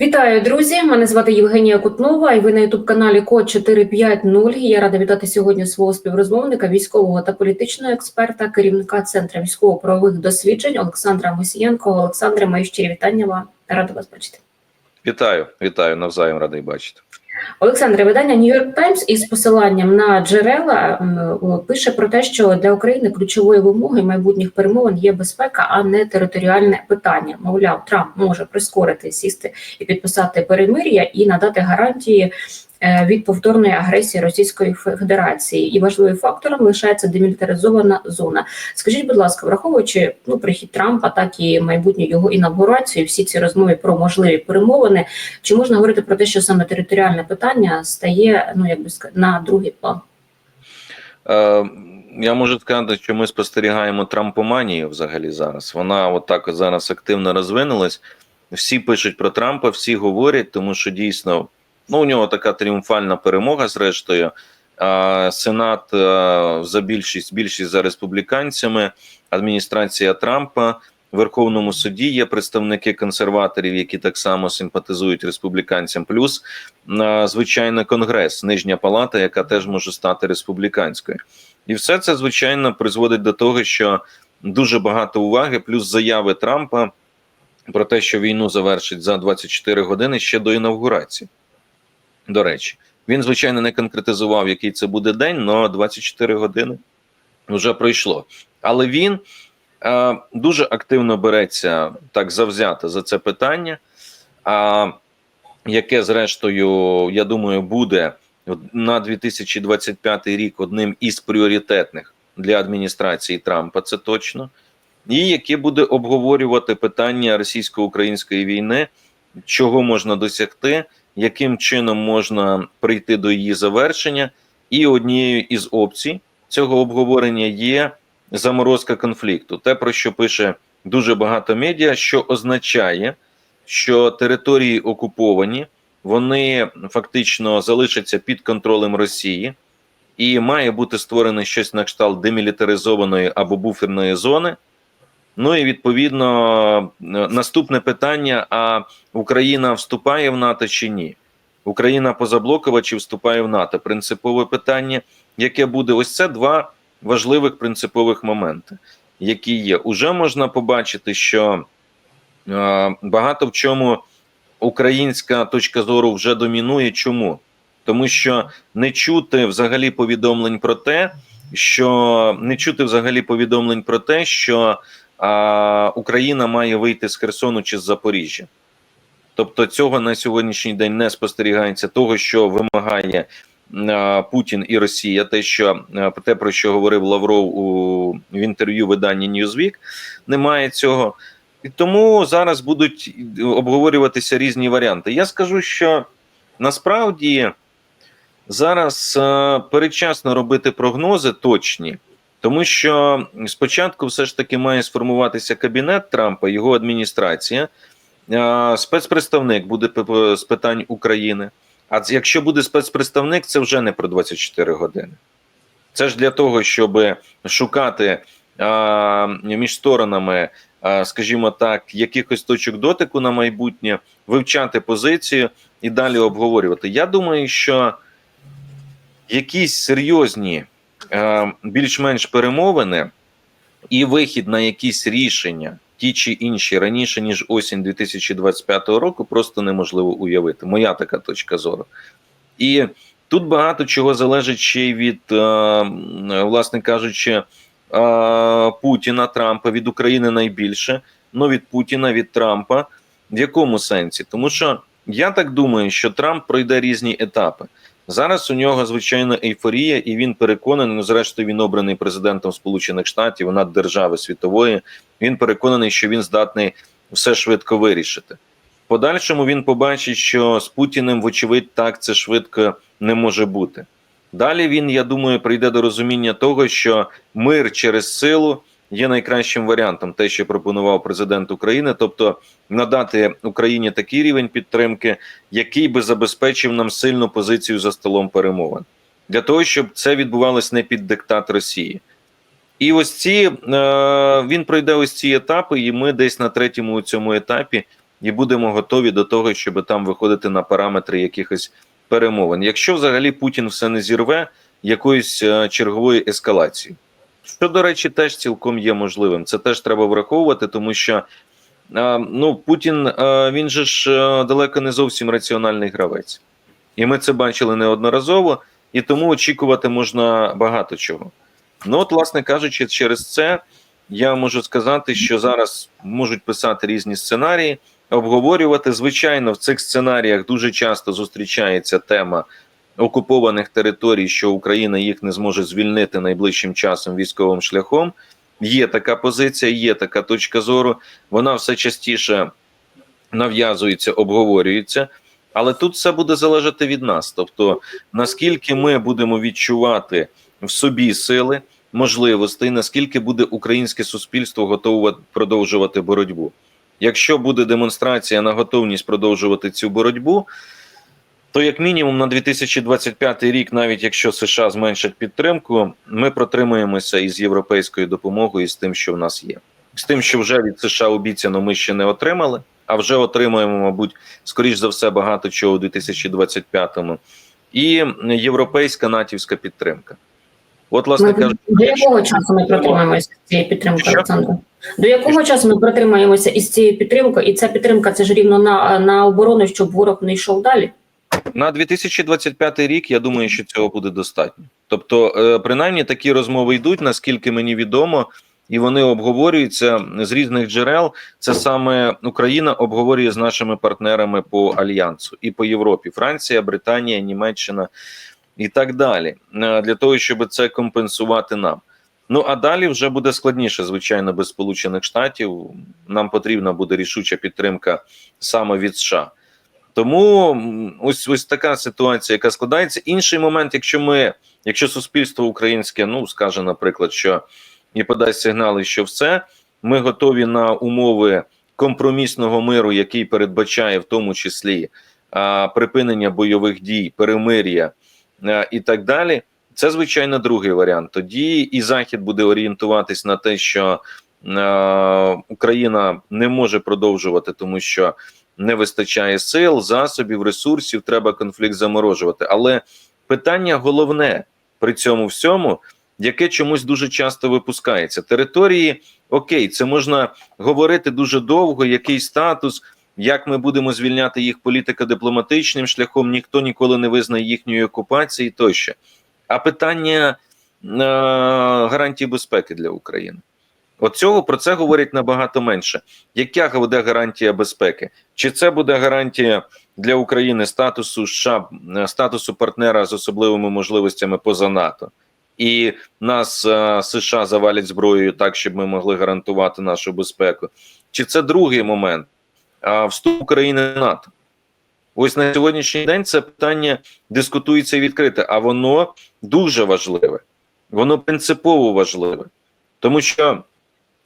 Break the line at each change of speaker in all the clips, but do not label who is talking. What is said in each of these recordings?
Вітаю, друзі! Мене звати Євгенія Кутнова, і ви на ютуб-каналі Код 450. Я рада вітати сьогодні свого співрозмовника, військового та політичного експерта, керівника Центру військово-правових досліджень Олександра Мусієнко. Олександре, мої щирі вітання вам. Рада вас бачити.
Вітаю, вітаю, навзаєм радий бачити.
Олександре, видання York Times із посиланням на джерела пише про те, що для України ключовою вимогою майбутніх перемовин є безпека, а не територіальне питання. Мовляв, Трамп може прискорити сісти і підписати перемир'я і надати гарантії від повторної агресії Російської Федерації. І важливим фактором лишається демілітаризована зона. Скажіть, будь ласка, враховуючи ну прихід Трампа, так і майбутню його інавгурацію, всі ці розмови про можливі перемовини. Чи можна говорити про те, що саме територіальне питання стає ну якби на другий план?
Е, я можу сказати, що ми спостерігаємо трампоманію взагалі зараз. Вона отак от зараз активно розвинулась. Всі пишуть про Трампа, всі говорять, тому що дійсно ну, у нього така тріумфальна перемога, зрештою. Сенат е, за більшість, більшість за республіканцями, адміністрація Трампа. В Верховному суді є представники консерваторів, які так само симпатизують республіканцям. Плюс на звичайно конгрес, нижня палата, яка теж може стати республіканською, і все це звичайно призводить до того, що дуже багато уваги, плюс заяви Трампа про те, що війну завершить за 24 години ще до інавгурації. До речі, він звичайно не конкретизував, який це буде день, але 24 години вже пройшло. Але він е, дуже активно береться так завзято за це питання. А яке, зрештою, я думаю, буде на 2025 рік одним із пріоритетних для адміністрації Трампа, це точно, і яке буде обговорювати питання російсько-української війни, чого можна досягти, яким чином можна прийти до її завершення. І однією із опцій цього обговорення є заморозка конфлікту, те, про що пише дуже багато медіа, що означає що території окуповані, вони фактично залишаться під контролем Росії, і має бути створене щось на кшталт демілітаризованої або буферної зони. Ну і відповідно наступне питання: а Україна вступає в НАТО чи ні? Україна позаблокова чи вступає в НАТО? Принципове питання, яке буде ось це два важливих принципових моменти, які є. Уже можна побачити, що Е, багато в чому українська точка зору вже домінує. Чому? Тому що не чути взагалі повідомлень про те, що не чути взагалі повідомлень про те, що а, Україна має вийти з Херсону чи з Запоріжжя. Тобто цього на сьогоднішній день не спостерігається того, що вимагає а, Путін і Росія, те, що а, те, про що говорив Лавров у в інтерв'ю видання Newsweek, немає цього. І тому зараз будуть обговорюватися різні варіанти. Я скажу, що насправді зараз е, передчасно робити прогнози точні, тому що спочатку все ж таки має сформуватися кабінет Трампа, його адміністрація, е, спецпредставник буде з питань України. А якщо буде спецпредставник, це вже не про 24 години. Це ж для того, щоб шукати а, між сторонами скажімо так, якихось точок дотику на майбутнє, вивчати позицію і далі обговорювати. Я думаю, що якісь серйозні, більш-менш перемовини і вихід на якісь рішення, ті чи інші раніше ніж осінь 2025 року, просто неможливо уявити. Моя така точка зору. І тут багато чого залежить ще й від, власне кажучи. Путіна, Трампа від України найбільше, ну від Путіна, від Трампа. В якому сенсі? Тому що я так думаю, що Трамп пройде різні етапи. Зараз у нього звичайно ейфорія, і він переконаний. Ну, зрештою, він обраний президентом Сполучених Штатів над держави світової. Він переконаний, що він здатний все швидко вирішити. В Подальшому він побачить, що з Путіним, вочевидь, так це швидко не може бути. Далі він, я думаю, прийде до розуміння того, що мир через силу є найкращим варіантом, те, що пропонував президент України, тобто надати Україні такий рівень підтримки, який би забезпечив нам сильну позицію за столом перемовин, для того, щоб це відбувалось не під диктат Росії. І ось ці е, він пройде ось ці етапи, і ми десь на третьому цьому етапі і будемо готові до того, щоб там виходити на параметри якихось перемовин. Якщо взагалі Путін все не зірве якоюсь е, черговою ескалацією. Що, до речі, теж цілком є можливим. Це теж треба враховувати, тому що е, ну, Путін е, він же ж е, далеко не зовсім раціональний гравець. І ми це бачили неодноразово, і тому очікувати можна багато чого. Ну, от, власне кажучи, через це я можу сказати, що зараз можуть писати різні сценарії, обговорювати. Звичайно, в цих сценаріях дуже часто зустрічається тема окупованих територій, що Україна їх не зможе звільнити найближчим часом військовим шляхом. Є така позиція, є така точка зору. Вона все частіше нав'язується, обговорюється. Але тут все буде залежати від нас. Тобто, наскільки ми будемо відчувати в собі сили, можливостей, наскільки буде українське суспільство готове продовжувати боротьбу. Якщо буде демонстрація на готовність продовжувати цю боротьбу, то як мінімум на 2025 рік, навіть якщо США зменшать підтримку, ми протримуємося із європейською допомогою, і з тим, що в нас є. З тим, що вже від США обіцяно, ми ще не отримали, а вже отримаємо, мабуть, скоріш за все, багато чого у 2025-му. І європейська натівська підтримка. От, власне кажучи,
до якого часу ми протримаємося з цієї підтримки? Олександр? До якого часу ми протримаємося із цією підтримкою? І ця підтримка це ж рівно на, на оборону, щоб ворог не йшов далі.
На 2025 рік я думаю, що цього буде достатньо. Тобто, е, принаймні такі розмови йдуть, наскільки мені відомо, і вони обговорюються з різних джерел. Це саме Україна обговорює з нашими партнерами по альянсу і по Європі: Франція, Британія, Німеччина і так далі, е, для того, щоб це компенсувати нам. Ну а далі вже буде складніше, звичайно, без Сполучених Штатів. Нам потрібна буде рішуча підтримка саме від США. Тому ось ось така ситуація, яка складається. Інший момент, якщо ми, якщо суспільство українське, ну скаже, наприклад, що і подасть сигнали, що все, ми готові на умови компромісного миру, який передбачає в тому числі а, припинення бойових дій, перемир'я а, і так далі. Це звичайно другий варіант. Тоді і Захід буде орієнтуватись на те, що е, Україна не може продовжувати, тому що не вистачає сил, засобів, ресурсів. Треба конфлікт заморожувати. Але питання головне при цьому всьому, яке чомусь дуже часто випускається: території окей, це можна говорити дуже довго, який статус. Як ми будемо звільняти їх політико-дипломатичним шляхом, ніхто ніколи не визнає їхньої окупації тощо. А питання е, гарантії безпеки для України. От цього про це говорять набагато менше. Яка буде гарантія безпеки? Чи це буде гарантія для України статусу США, е, статусу партнера з особливими можливостями поза НАТО? І нас е, США завалять зброєю так, щоб ми могли гарантувати нашу безпеку? Чи це другий момент? А вступ України в НАТО? Ось на сьогоднішній день це питання дискутується і відкрите, а воно дуже важливе, воно принципово важливе, тому що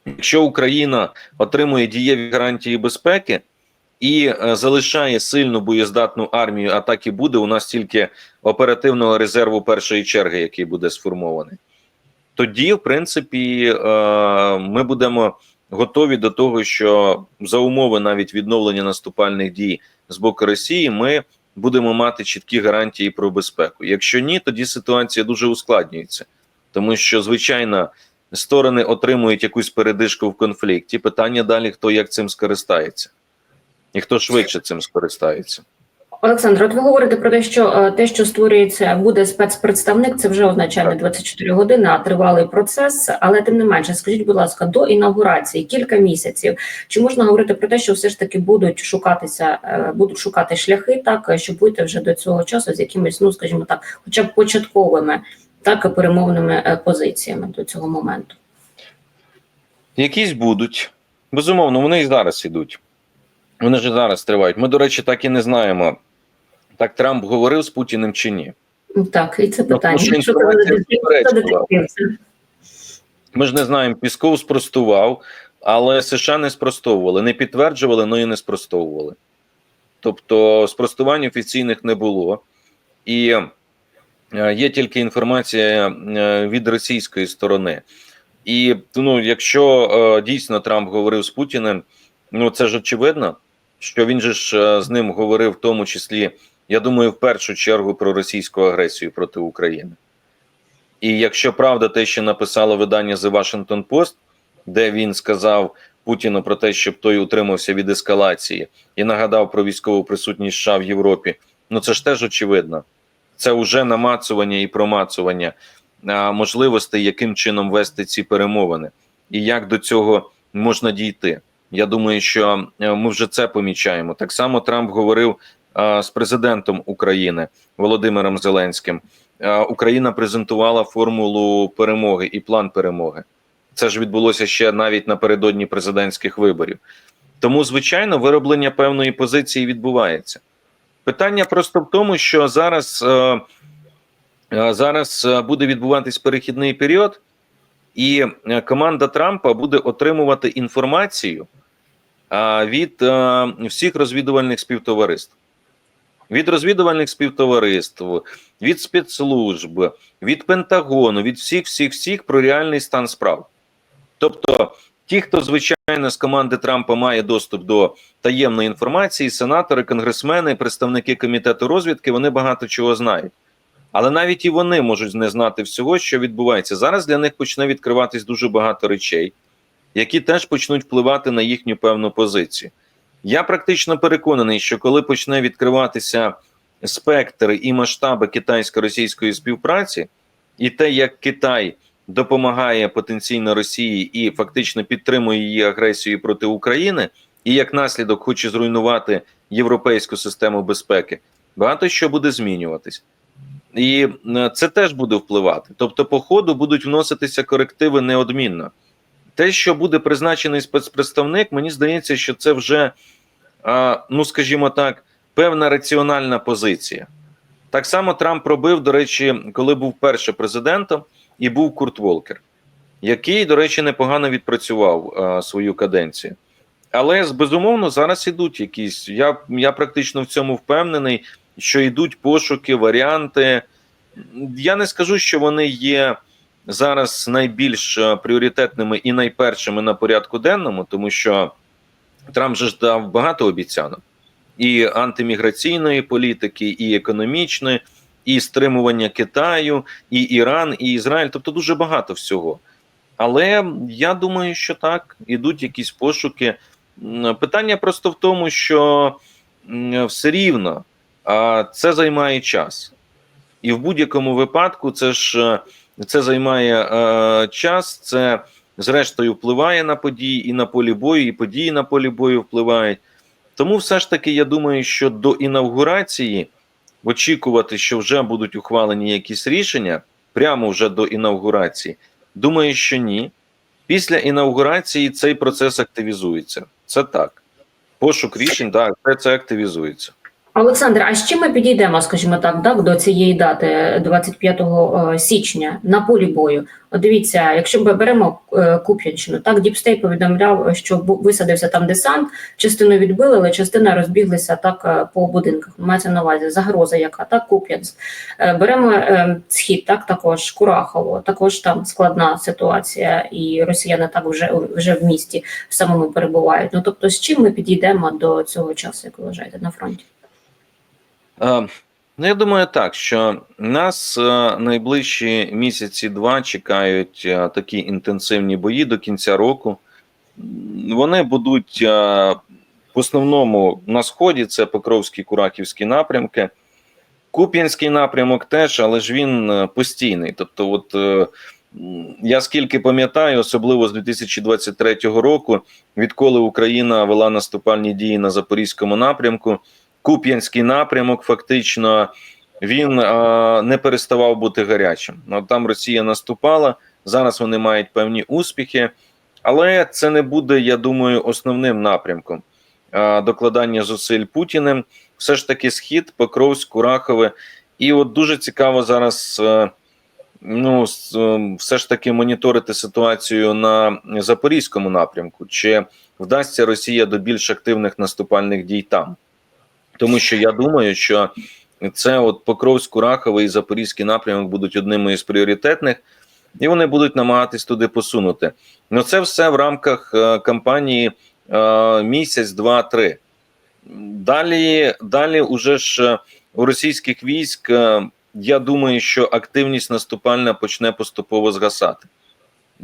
якщо Україна отримує дієві гарантії безпеки і е, залишає сильну боєздатну армію, а так і буде, у нас тільки оперативного резерву першої черги, який буде сформований, тоді, в принципі, е, ми будемо готові до того, що за умови навіть відновлення наступальних дій з боку Росії ми будемо мати чіткі гарантії про безпеку. Якщо ні, тоді ситуація дуже ускладнюється, тому що звичайно сторони отримують якусь передишку в конфлікті. Питання далі: хто як цим скористається, і хто швидше цим скористається.
Олександр, от ви говорите про те, що е, те, що створюється, буде спецпредставник, це вже означає не 24 години, а тривалий процес. Але тим не менше, скажіть, будь ласка, до інаугурації кілька місяців. Чи можна говорити про те, що все ж таки будуть шукатися, е, будуть шукати шляхи, так щоб вийти вже до цього часу з якимись, ну скажімо так, хоча б початковими так і перемовними е, позиціями до цього моменту?
Якісь будуть безумовно, вони і зараз ідуть. Вони ж і зараз тривають. Ми, до речі, так і не знаємо. Так Трамп говорив з Путіним чи ні.
Так, і це питання.
тому що? Ми ж не знаємо, Пісков спростував, але США не спростовували, не підтверджували, але і не спростовували. Тобто спростувань офіційних не було. І є тільки інформація е, від російської сторони. І ну, якщо е, дійсно Трамп говорив з Путіним, ну це ж очевидно, що він же ж е, з ним говорив, в тому числі, я думаю, в першу чергу про російську агресію проти України. І якщо правда, те, що написало видання The Washington Post, де він сказав Путіну про те, щоб той утримався від ескалації, і нагадав про військову присутність США в Європі, ну це ж теж очевидно. Це вже намацування і промацування можливостей, яким чином вести ці перемовини, і як до цього можна дійти. Я думаю, що е, ми вже це помічаємо. Так само Трамп говорив а, з президентом України Володимиром Зеленським. А, Україна презентувала формулу перемоги і план перемоги. Це ж відбулося ще навіть напередодні президентських виборів. Тому, звичайно, вироблення певної позиції відбувається. Питання просто в тому, що зараз, е, е, зараз е, буде відбуватись перехідний період, і команда Трампа буде отримувати інформацію від всіх розвідувальних співтовариств. Від розвідувальних співтовариств, від спецслужб, від Пентагону, від всіх, всіх, всіх про реальний стан справ. Тобто, ті, хто звичайно з команди Трампа має доступ до таємної інформації, сенатори, конгресмени, представники комітету розвідки, вони багато чого знають. Але навіть і вони можуть не знати всього, що відбувається. Зараз для них почне відкриватись дуже багато речей, які теж почнуть впливати на їхню певну позицію. Я практично переконаний, що коли почне відкриватися спектр і масштаби китайсько-російської співпраці, і те, як Китай допомагає потенційно Росії і фактично підтримує її агресію проти України, і як наслідок хоче зруйнувати європейську систему безпеки, багато що буде змінюватись. І е, це теж буде впливати. Тобто, по ходу будуть вноситися корективи неодмінно. Те, що буде призначений спецпредставник, мені здається, що це вже, ну скажімо так, певна раціональна позиція. Так само Трамп робив, до речі, коли був першим президентом, і був Курт Волкер, який, до речі, непогано відпрацював а, свою каденцію. Але безумовно зараз ідуть якісь. Я, я практично в цьому впевнений, що йдуть пошуки, варіанти. Я не скажу, що вони є зараз найбільш е, пріоритетними і найпершими на порядку денному, тому що Трамп же ж дав багато обіцянок і антиміграційної політики, і економічної, і стримування Китаю, і Іран, і Ізраїль, тобто дуже багато всього. Але я думаю, що так, ідуть якісь пошуки. Питання просто в тому, що все рівно це займає час. І в будь-якому випадку це ж е, це займає е, час, це зрештою впливає на події і на полі бою, і події на полі бою впливають. Тому все ж таки, я думаю, що до інавгурації очікувати, що вже будуть ухвалені якісь рішення прямо вже до інавгурації. Думаю, що ні. Після інавгурації цей процес активізується. Це так. Пошук рішень, так, це, це активізується.
Олександр, а з чим ми підійдемо, скажімо так, так, до цієї дати 25 е, січня на полі бою? От дивіться, якщо ми беремо е, Куп'янщину, так Діпстей повідомляв, що висадився там десант, частину відбили, але частина розбіглися так е, по будинках. Мається на увазі загроза, яка так Куп'янськ. Е, Беремо е, схід, так також Курахово, також там складна ситуація, і росіяни так вже вже в місті в самому перебувають. Ну тобто, з чим ми підійдемо до цього часу, як вважаєте, на фронті?
Е, Ну, я думаю, так, що нас е, найближчі місяці два чекають е, такі інтенсивні бої до кінця року. Вони будуть в основному на сході, це Покровський Кураківський напрямки. Куп'янський напрямок теж, але ж він постійний. Тобто, от я скільки пам'ятаю, особливо з 2023 року, відколи Україна вела наступальні дії на Запорізькому напрямку. Куп'янський напрямок фактично він е, не переставав бути гарячим. Ну, там Росія наступала. Зараз вони мають певні успіхи, але це не буде, я думаю, основним напрямком е, докладання зусиль Путіним. Все ж таки, схід, Покровськ, Курахове. І от дуже цікаво зараз. Е, Ну, е, все ж таки моніторити ситуацію на запорізькому напрямку, чи вдасться Росія до більш активних наступальних дій там. Тому що я думаю, що це от Покровськ, Курахове і Запорізький напрямок будуть одними із пріоритетних, і вони будуть намагатись туди посунути. Ну це все в рамках е, кампанії е, місяць, два, три. Далі, далі, уже ж е, у російських військ, я думаю, що активність наступальна почне поступово згасати.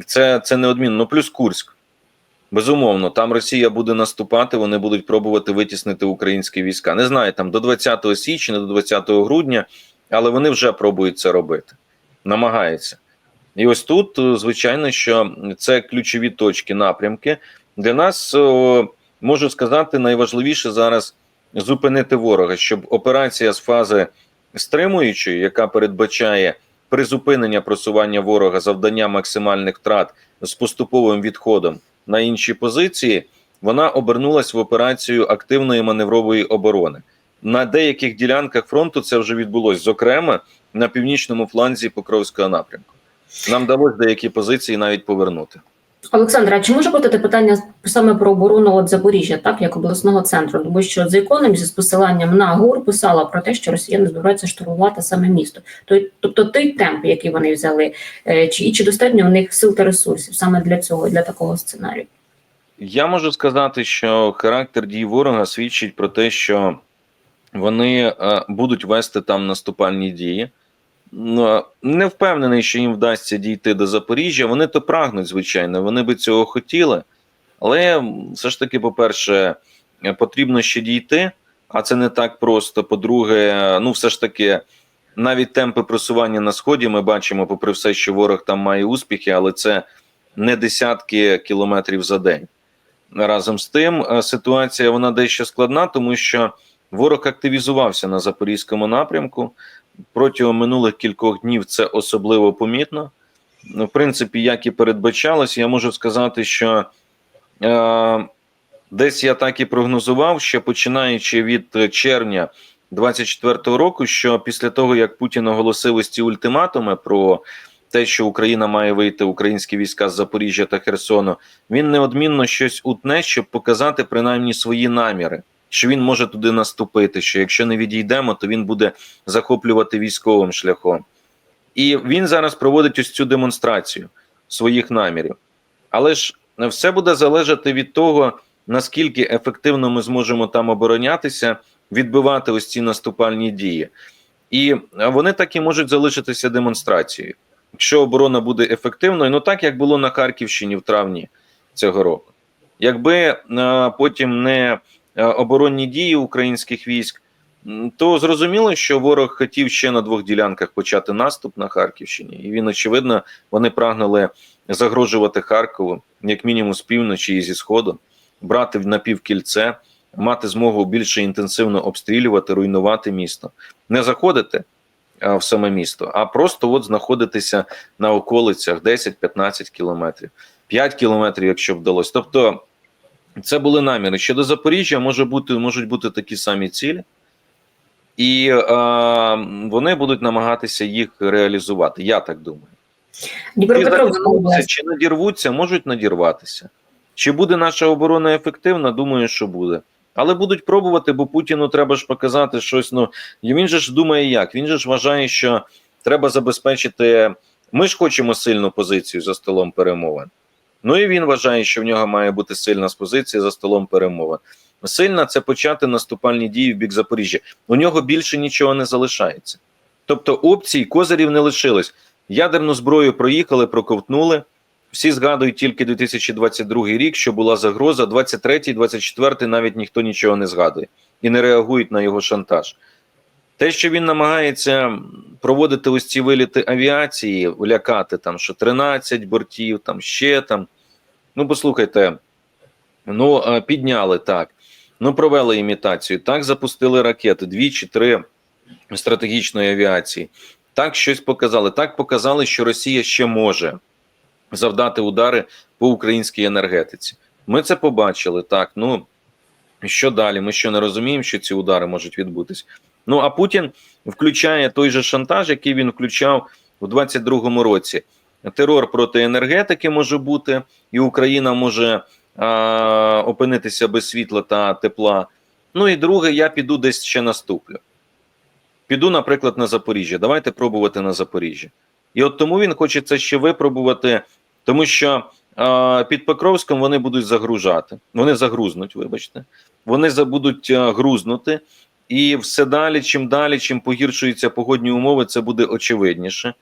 Це, це неодмінно. Ну, плюс Курськ. Безумовно, там Росія буде наступати, вони будуть пробувати витіснити українські війська. Не знаю, там до 20 січня, до 20 грудня, але вони вже пробують це робити, намагаються. І ось тут, е, звичайно, що це ключові точки, напрямки. Для нас можу сказати, найважливіше зараз зупинити ворога, щоб операція з фази стримуючої, яка передбачає призупинення просування ворога, завдання максимальних втрат з поступовим відходом на інші позиції, вона обернулась в операцію активної маневрової оборони. На деяких ділянках фронту це вже відбулось, зокрема на північному фланзі Покровського напрямку. Нам вдалося деякі позиції навіть повернути.
Олександра, а чи може бути питання саме про оборону от Запоріжжя, так як обласного центру? Тому що The Economist з посиланням на ГУР писала про те, що росіяни збираються штурмувати саме місто. Тобто той темп, який вони взяли, е, чи і чи достатньо у них сил та ресурсів саме для цього, для такого сценарію?
Я можу сказати, що характер дій ворога свідчить про те, що вони е, будуть вести там наступальні дії. Ну, Не впевнений, що їм вдасться дійти до Запоріжжя. Вони то прагнуть, звичайно, вони би цього хотіли. Але все ж таки, по-перше, потрібно ще дійти, а це не так просто. По-друге, ну все ж таки, навіть темпи просування на сході ми бачимо, попри все, що ворог там має успіхи, але це не десятки кілометрів за день. Разом з тим, е, ситуація вона дещо складна, тому що ворог активізувався на запорізькому напрямку. Протягом минулих кількох днів це особливо помітно. Ну, В принципі, як і передбачалось, я можу сказати, що е, десь я так і прогнозував, що починаючи від червня 24-го року, що після того, як Путін оголосив ось ці ультиматуми про те, що Україна має вийти українські війська з Запоріжжя та Херсону, він неодмінно щось утне, щоб показати принаймні свої наміри, що він може туди наступити. Що якщо не відійдемо, то він буде захоплювати військовим шляхом. І він зараз проводить ось цю демонстрацію своїх намірів. Але ж все буде залежати від того, наскільки ефективно ми зможемо там оборонятися, відбивати ось ці наступальні дії. І вони так і можуть залишитися демонстрацією. Якщо оборона буде ефективною, ну так як було на Харківщині в травні цього року. Якби е, потім не оборонні дії українських військ, то зрозуміло, що ворог хотів ще на двох ділянках почати наступ на Харківщині, і він, очевидно, вони прагнули загрожувати Харкову, як мінімум з півночі і зі сходу, брати в напівкільце, мати змогу більше інтенсивно обстрілювати, руйнувати місто, не заходити в саме місто, а просто от знаходитися на околицях 10-15 кілометрів, 5 кілометрів, якщо вдалося. Тобто це були наміри. Щодо Запоріжжя, може бути, можуть бути такі самі цілі, і е, вони будуть намагатися їх реалізувати. Я так думаю.
Дніпропетровська
чи надірвуться, можуть надірватися. Чи буде наша оборона ефективна? Думаю, що буде. Але будуть пробувати, бо Путіну треба ж показати щось. Ну і він же ж думає, як він же ж вважає, що треба забезпечити. Ми ж хочемо сильну позицію за столом перемовин. Ну і він вважає, що в нього має бути сильна з позиції за столом перемовин. Сильна це почати наступальні дії в бік Запоріжжя. У нього більше нічого не залишається. Тобто опцій, козирів не лишилось. Ядерну зброю проїхали, проковтнули. Всі згадують тільки 2022 рік, що була загроза. 23-й, 24-й навіть ніхто нічого не згадує і не реагують на його шантаж. Те, що він намагається проводити ось ці виліти авіації, лякати там, що 13 бортів, там ще там. Ну, послухайте, ну е, підняли так, ну провели імітацію, так запустили ракети, дві чи три стратегічної авіації. Так щось показали. Так показали, що Росія ще може завдати удари по українській енергетиці. Ми це побачили. Так, ну що далі? Ми що не розуміємо, що ці удари можуть відбутись. Ну а Путін включає той же шантаж, який він включав у 22-му році. Терор проти енергетики може бути, і Україна може а, опинитися без світла та тепла. Ну і друге, я піду десь ще наступлю. Піду, наприклад, на Запоріжжя. Давайте пробувати на Запоріжжя. І от тому він хоче це ще випробувати, тому що а, під Покровськом вони будуть загружати. Вони загрузнуть, вибачте. Вони за- будуть а, грузнути, і все далі, чим далі, чим погіршуються погодні умови, це буде очевидніше.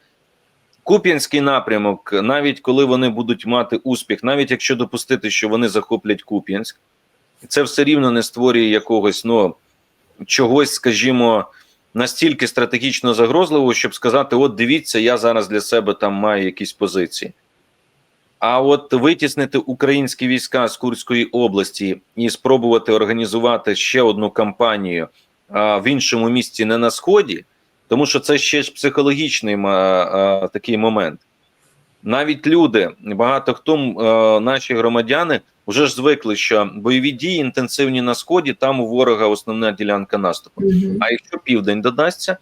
Куп'янський напрямок, навіть коли вони будуть мати успіх, навіть якщо допустити, що вони захоплять Куп'янськ, це все рівно не створює якогось, ну чогось, скажімо, настільки стратегічно загрозливого, щоб сказати: от дивіться, я зараз для себе там маю якісь позиції. А от витіснити українські війська з Курської області і спробувати організувати ще одну кампанію а, в іншому місці, не на сході, тому що це ще ж психологічний м- а, такий момент. Навіть люди, багато хто м, е, наші громадяни вже ж звикли, що бойові дії інтенсивні на сході, там у ворога основна ділянка наступу.
Мгм.
А якщо південь додасться,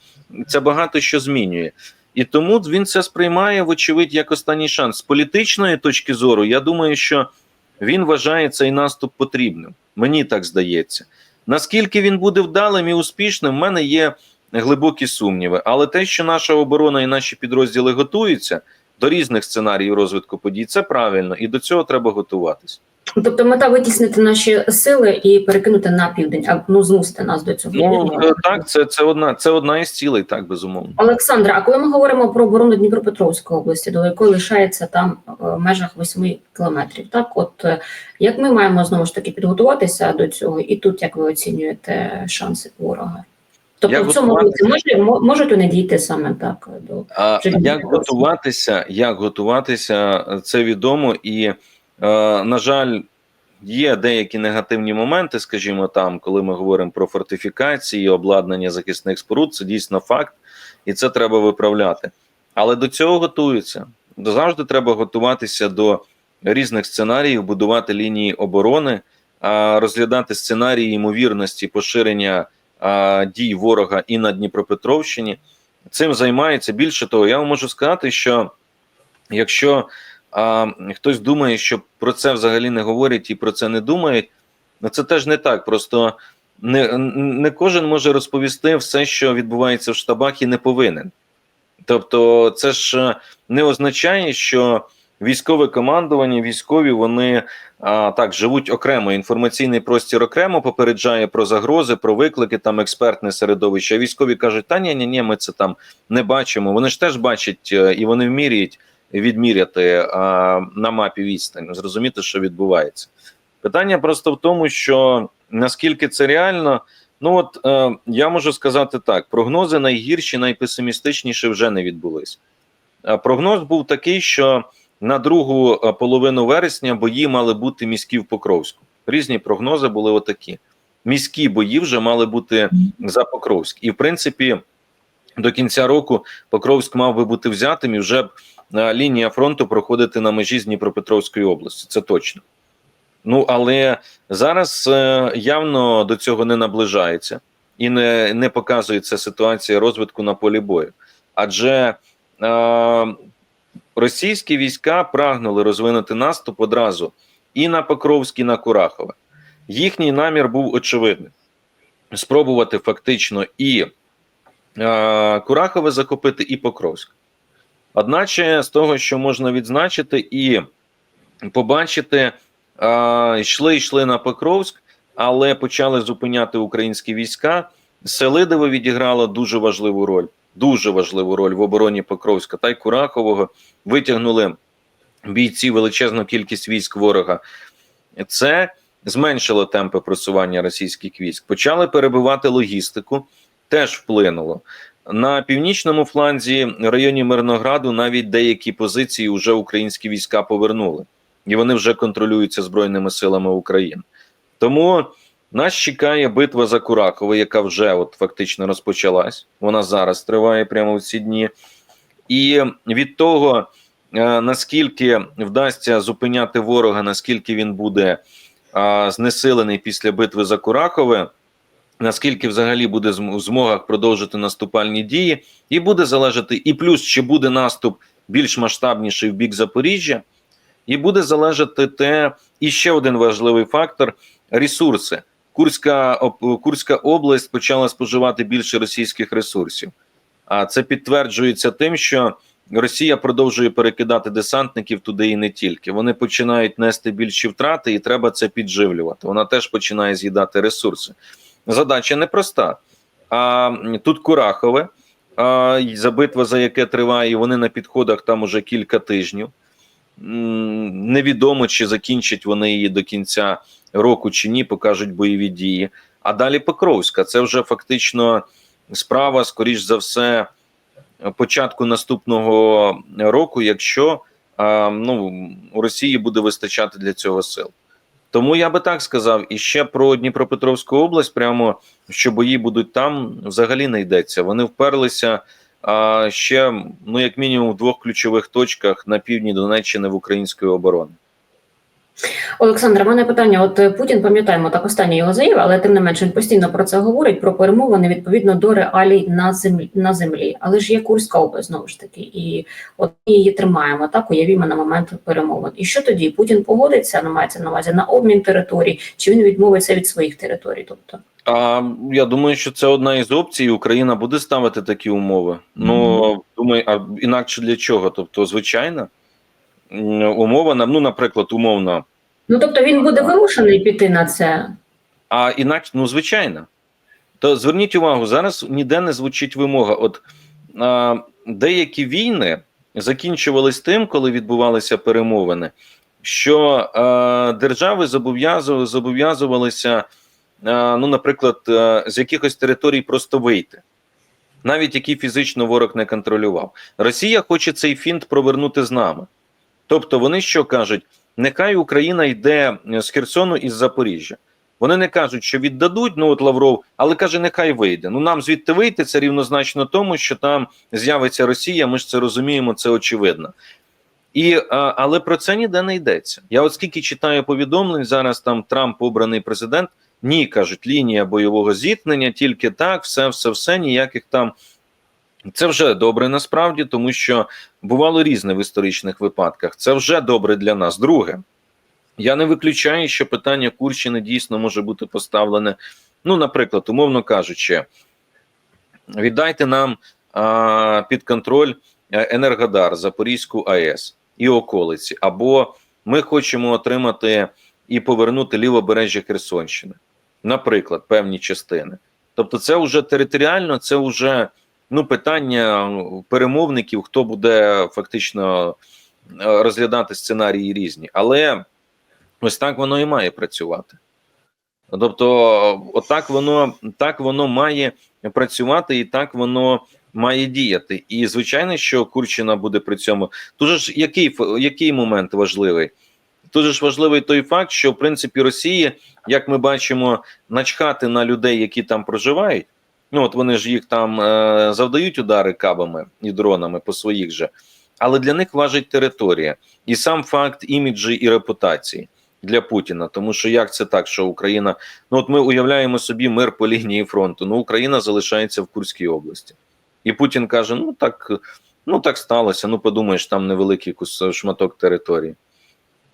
це багато що змінює. І тому він це сприймає, вочевидь, як останній шанс. З політичної точки зору, я думаю, що він вважає цей наступ потрібним. Мені так здається. Наскільки він буде вдалим і успішним, в мене є глибокі сумніви. Але те, що наша оборона і наші підрозділи готуються до різних сценаріїв розвитку подій, це правильно, і до цього треба готуватись.
Тобто мета витіснити наші сили і перекинути на південь, а ну змусити нас до цього.
Ну е, так, це, це одна це одна із цілей, так безумовно.
Олександра, а коли ми говоримо про оборону Дніпропетровської області, до якої лишається там е, в межах 8 кілометрів, так от е, як ми маємо знову ж таки підготуватися до цього, і тут як ви оцінюєте шанси ворога? Тобто
Як
в цьому році може можуть вони дійти саме так до
А як готуватися, як готуватися, це відомо, і е, на жаль, є деякі негативні моменти, скажімо, там, коли ми говоримо про фортифікації, обладнання захисних споруд, це дійсно факт, і це треба виправляти. Але до цього готуються. Завжди треба готуватися до різних сценаріїв, будувати лінії оборони, розглядати сценарії ймовірності поширення дій ворога і на Дніпропетровщині цим займається. Більше того, я вам можу сказати, що якщо а, хтось думає, що про це взагалі не говорять і про це не думають, ну це теж не так. Просто не, не кожен може розповісти все, що відбувається в штабах, і не повинен. Тобто, це ж е, не означає, що військове командування, військові вони а, так живуть окремо. Інформаційний простір окремо попереджає про загрози, про виклики, там експертне середовище. Військові кажуть, та ні, ні, ні, ми це там не бачимо. Вони ж теж бачать е, і вони вміряють відміряти а, на мапі відстань, зрозуміти, що відбувається. Питання просто в тому, що наскільки це реально. Ну от е, я можу сказати так: прогнози найгірші, найпесимістичніші вже не відбулись. Е, прогноз був такий, що на другу е, половину вересня бої мали бути міські в Покровську. Різні прогнози були отакі. Міські бої вже мали бути за Покровськ. І в принципі, до кінця року Покровськ мав би бути взятим і вже б е, лінія фронту проходити на межі з Дніпропетровської області. Це точно. Ну але зараз е, явно до цього не наближається і не, не показується ситуація розвитку на полі бою. Адже е, російські війська прагнули розвинути наступ одразу і на Покровськ, і на Курахове. Їхній намір був очевидний: спробувати фактично і е, Курахове захопити, і Покровськ. Одначе, з того, що можна відзначити і побачити, е, йшли йшли на Покровськ, але почали зупиняти українські війська. Селидово відіграло дуже важливу роль, дуже важливу роль в обороні Покровська та й Курахового. Витягнули бійці величезну кількість військ ворога. Це зменшило темпи просування російських військ. Почали перебивати логістику, теж вплинуло. На північному фланзі, районі Мирнограду, навіть деякі позиції вже українські війська повернули, і вони вже контролюються Збройними силами України. Тому нас чекає битва за Курахове, яка вже от фактично розпочалась. Вона зараз триває прямо в ці дні. І від того, е, наскільки вдасться зупиняти ворога, наскільки він буде знесилений після битви за Курахове, наскільки взагалі буде в змогах продовжити наступальні дії, і буде залежати, і плюс чи буде наступ більш масштабніший в бік Запоріжжя, і буде залежати те, і ще один важливий фактор ресурси. Курська, Курська область почала споживати більше російських ресурсів. А це підтверджується тим, що Росія продовжує перекидати десантників туди і не тільки. Вони починають нести більші втрати, і треба це підживлювати. Вона теж починає з'їдати ресурси. Задача непроста. А тут Курахове, а, за битва, за яке триває, вони на підходах там уже кілька тижнів. Невідомо, чи закінчать вони її до кінця року чи ні, покажуть бойові дії. А далі Покровська. Це вже фактично справа, скоріш за все, початку наступного року, якщо ну, у Росії буде вистачати для цього сил. Тому я би так сказав, і ще про Дніпропетровську область, прямо що бої будуть там, взагалі не йдеться. Вони вперлися а, ще, ну як мінімум, в двох ключових точках на півдні Донеччини в української оборони.
Олександр, у мене питання. От е, Путін, пам'ятаємо, так остання його заява, але тим не менш він постійно про це говорить, про перемовини відповідно до реалій на землі на землі. Але ж є Курська область знову ж таки, і от ми її тримаємо так, уявімо на момент перемовин. І що тоді Путін погодиться, ну, мається на увазі на обмін територій, чи він відмовиться від своїх територій? Тобто
А я думаю, що це одна із опцій. Україна буде ставити такі умови. Ну думаю, а інакше для чого? Тобто, звичайно, умова на ну, наприклад, умовно.
ну тобто він буде вимушений піти на це.
А інакше, ну звичайно. То зверніть увагу, зараз ніде не звучить вимога. От а, деякі війни закінчувались тим, коли відбувалися перемовини, що а, держави зобов'язу- зобов'язувалися, а, ну, наприклад, а, з якихось територій просто вийти, навіть які фізично ворог не контролював. Росія хоче цей фінт провернути з нами. Тобто, вони що кажуть? Нехай Україна йде з Херсону із Запоріжжя. Вони не кажуть, що віддадуть, ну от Лавров, але каже, нехай вийде. Ну нам звідти вийти це рівнозначно тому, що там з'явиться Росія. Ми ж це розуміємо, це очевидно. І, а, але про це ніде не йдеться. Я от скільки читаю повідомлень, зараз там Трамп обраний президент. Ні, кажуть, лінія бойового зіткнення, тільки так, все, все, все, ніяких там. Це вже добре насправді, тому що бувало різне в історичних випадках. Це вже добре для нас. Друге, я не виключаю, що питання Курщини дійсно може бути поставлене. Ну, наприклад, умовно кажучи, віддайте нам а, під контроль е, Енергодар, Запорізьку АЕС і околиці, або ми хочемо отримати і повернути лівобережжя Херсонщини, наприклад, певні частини. Тобто, це вже територіально, це вже ну, питання перемовників, хто буде фактично е, розглядати сценарії різні. Але ось так воно і має працювати. Тобто, отак воно так воно має працювати, і так воно має діяти. І звичайно, що Курчина буде при цьому. Дуже ж який який момент важливий? Дуже ж важливий той факт, що в принципі Росії, як ми бачимо, начхати на людей, які там проживають. Ну от вони ж їх там е, завдають удари кабами і дронами по своїх же, але для них важить територія і сам факт іміджі і репутації для Путіна. Тому що як це так, що Україна, ну от ми уявляємо собі мир по лінії фронту. Ну Україна залишається в Курській області, і Путін каже: Ну так, ну так сталося. Ну подумаєш, там невеликий шматок території.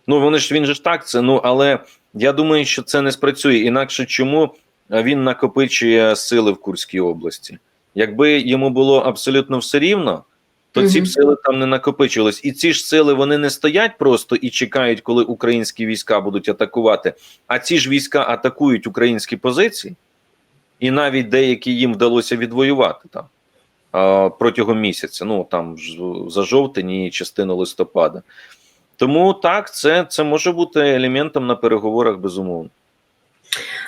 Ну вони ж він же ж так це. Ну але я думаю, що це не спрацює. Інакше чому він накопичує сили в Курській області? Якби йому було абсолютно все рівно, то ці б сили там не накопичились. І ці ж сили вони не стоять просто і чекають, коли українські війська будуть атакувати. А ці ж війська атакують українські позиції, і навіть деякі їм вдалося відвоювати там протягом місяця. Ну там за жовтень і частину листопада. Тому так, це, це може бути елементом на переговорах безумовно.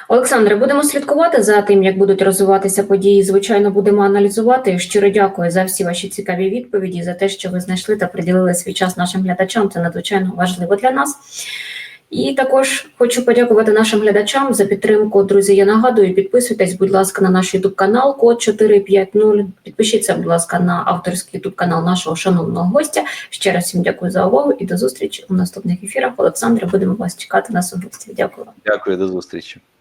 Олександре, будемо слідкувати за тим, як будуть розвиватися події. Звичайно, будемо аналізувати. Щиро дякую за всі ваші цікаві відповіді, за те, що ви знайшли та приділили свій час нашим глядачам. Це надзвичайно важливо для нас. І також хочу подякувати нашим глядачам за підтримку. Друзі, я нагадую, підписуйтесь, будь ласка, на наш youtube канал код 450. Підпишіться, будь ласка, на авторський youtube канал нашого шановного гостя. Ще раз всім дякую за увагу і до зустрічі у наступних ефірах. Олександре, будемо вас чекати на особисті. Дякую вам.
Дякую, до зустрічі.